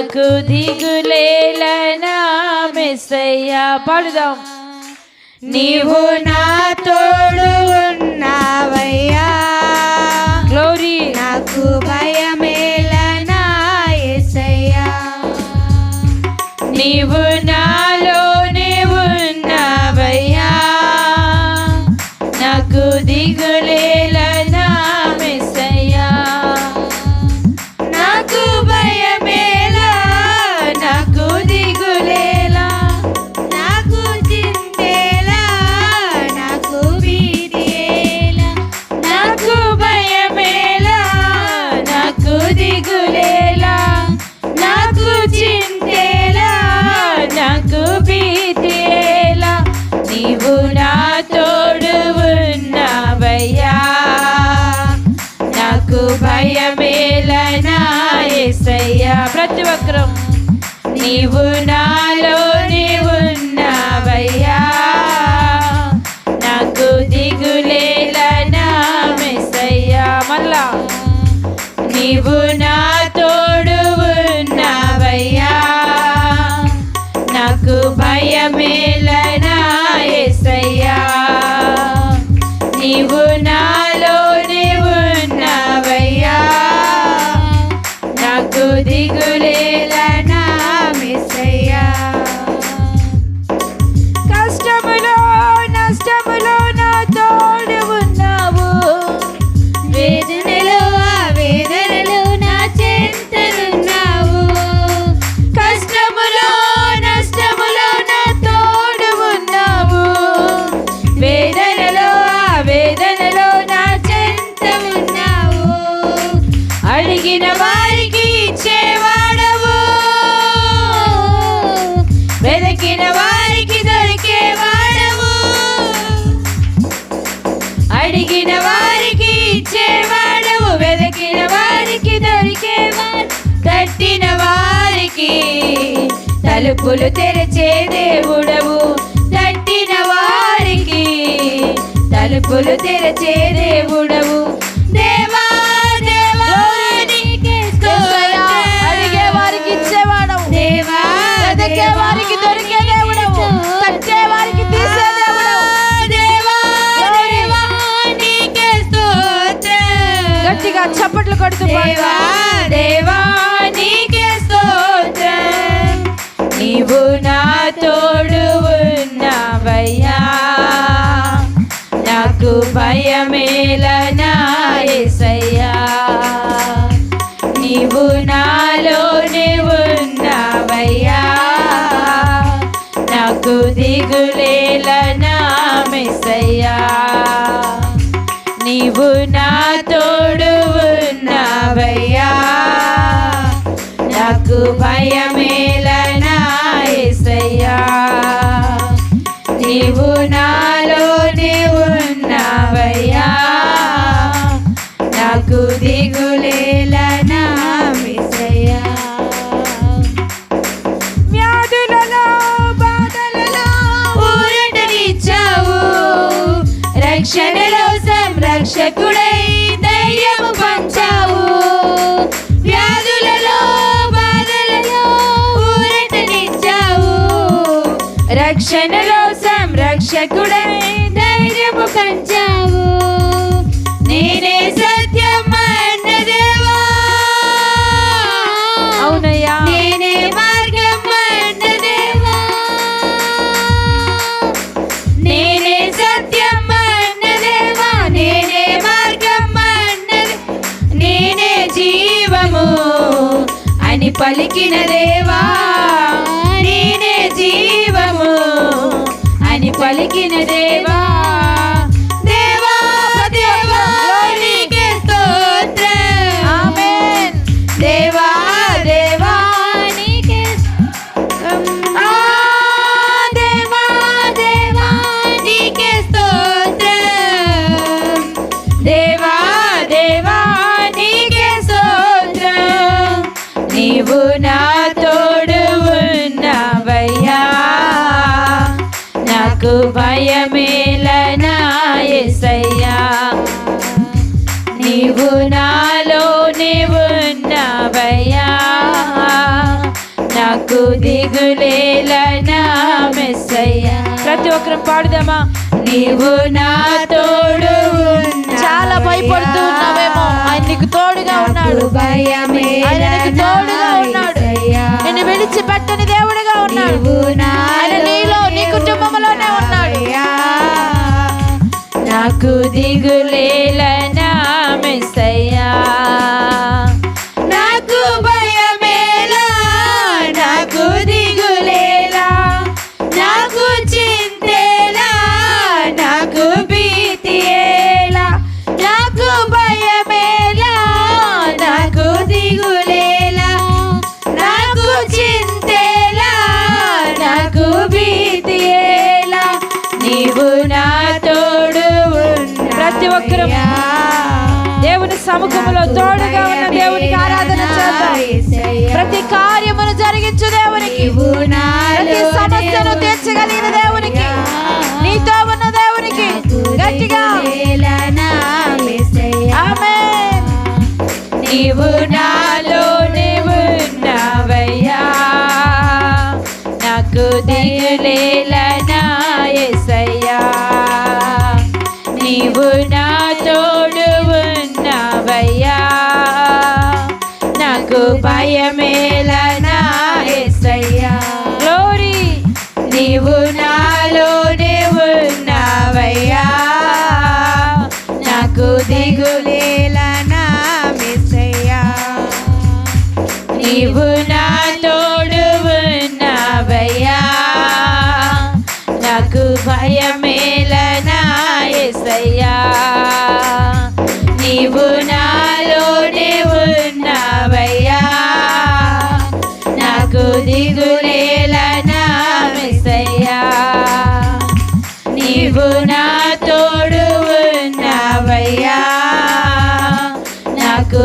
నాకు దిగులేలనా మెస్సయ్యా. పాడుదాం. నీవు నా తోడు ఉన్నావయ్యా. నీవు నాలోనే ఉన్నావయ్యా నాకు దిగులేలనా మెస్సయ్యా మళ్ళా నీవు నా తోడు ఉన్నావయ్యా. నాకు భయమేలనా ఎసయ్యా నీవు నాలోనే ఉన్నావయ్యా నాకు దిగులేలనా తలుపులు తెరిచే దేవుడవు తట్టిన వారికి. తలుపులు తెరిచే దేవుడవు. దేవా. అడిగే వారికి ఇచ్చేవాడవు. దేవా వెదకే వారికి దొరికే దేవుడవు. తట్టే వారికి తీసే దేవుడవు. దేవా దేవా నీకే స్తోత్రం. గట్టిగా చప్పట్లు కొడుతూ దేవా భయమేలనా యేసయ్యా నీవు నాలోనే ఉన్నావయ్యా. నాకు దిగులేలనా మెస్సయ్యా. నీవు నా తోడు ఉన్నావయ్యా. నాకు భయమేలనా యేసయ్యా నీవు రక్షణలో సంరక్షకుడై ధైర్యము పంచావు నేనే సత్యం అవునయ్యా. నేనే మార్గం నేనే సత్యం నేనే మార్గం నేనే జీవము అని పలికిన దేవా. పలికిన దేవా ఏసయ్యా నీవు నాలో నీవు ఉన్నావయ్యా. నాకు దిగులేలనా ప్రతి ఒక్కరు పాడుదామా? నీవు నా తోడు చాలా భయపడుతూ ఉన్నావేమో. ఆయన నీకు తోడుగా ఉన్నాడు. ఆయన నీకు తోడుగా ఉన్నాడు. నిన్ను విడిచిపెట్టని దేవుడిగా ఉన్నాడు. సముఖంలో తోడుగా ఉన్న దేవునికి ఆరాధన చేద్దాం. ప్రతి కార్యమును జరిగించు దేవునికి. ప్రతి సమస్యను తీర్చగలిగిన నాకు నాకు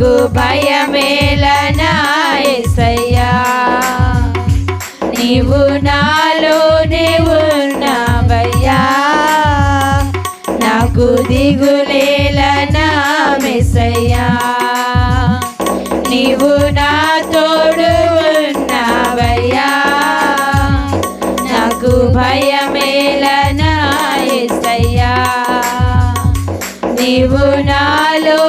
నాకు భయమేలనా ఎసయ్యా నీవు నాలోనే ఉన్నావయ్యా. నాకు దిగులేలనా మెసయ్యా నీవు నా తోడు ఉన్నావయ్యా. నాకు భయమేలనా నీవు నాలో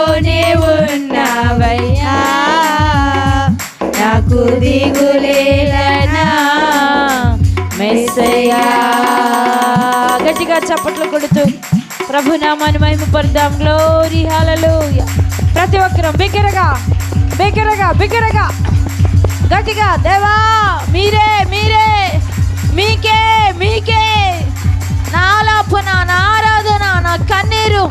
ప్రభునామాన్ని మహిమ పడదాం గ్లోరీ హాలలు ప్రతి ఒక్కరం బిగ్గరగా బిగ్గరగా బిగ్గరగా. గట్టిగా దేవా మీరే మీరే మీకే మీకే. నా ఆలాపన నా ఆరాధన నా కన్నీరు.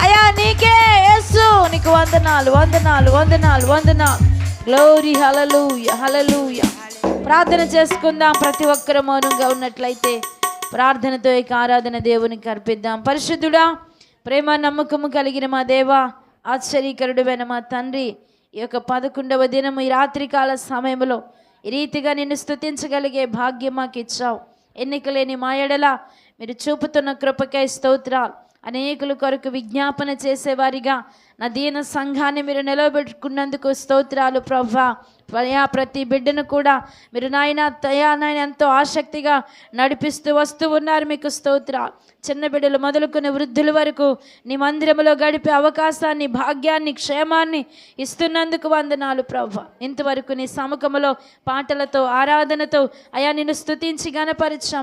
అయ్యా నీకే యేసు. నీకు వందనాలు వందనాలు వందనాలు వందనాలు. గ్లోరీ హలలుయ హలలుయ ప్రార్థన చేసుకుందాం. ప్రతి ఒక్కరు మౌనంగా ఉన్నట్లయితే ప్రార్థనతో ఇక ఆరాధన దేవునికి అర్పిద్దాం. పరిశుద్ధుడా ప్రేమ నమ్మకము కలిగిన మా దేవా ఆశ్చర్యకరుడువైన మా తండ్రి ఈ యొక్క పదకొండవ దినము ఈ రాత్రికాల సమయంలో ఈ రీతిగా నిన్ను స్తుతించగలిగే భాగ్యం మాకు ఇచ్చావు. ఎన్నికలేని మా ఎడల మీరు చూపుతున్న కృపకై స్తోత్రాలు. అనేకుల కొరకు విజ్ఞాపన చేసేవారిగా నా దీన సంఘాన్ని మీరు నిలబెట్టుకున్నందుకు స్తోత్రాలు ప్రభా. అయా ప్రతి బిడ్డను కూడా మీరు నాయన తయా నాయన ఎంతో ఆసక్తిగా నడిపిస్తూ వస్తూ ఉన్నారు మీకు స్తోత్ర. చిన్న బిడ్డలు మొదలుకుని వృద్ధుల వరకు నీ మందిరంలో గడిపే అవకాశాన్ని భాగ్యాన్ని క్షేమాన్ని ఇస్తున్నందుకు వందనాలు ప్రభ. ఇంతవరకు నీ సముఖములో పాటలతో ఆరాధనతో అయా నిన్ను స్థుతించి గనపరిచాం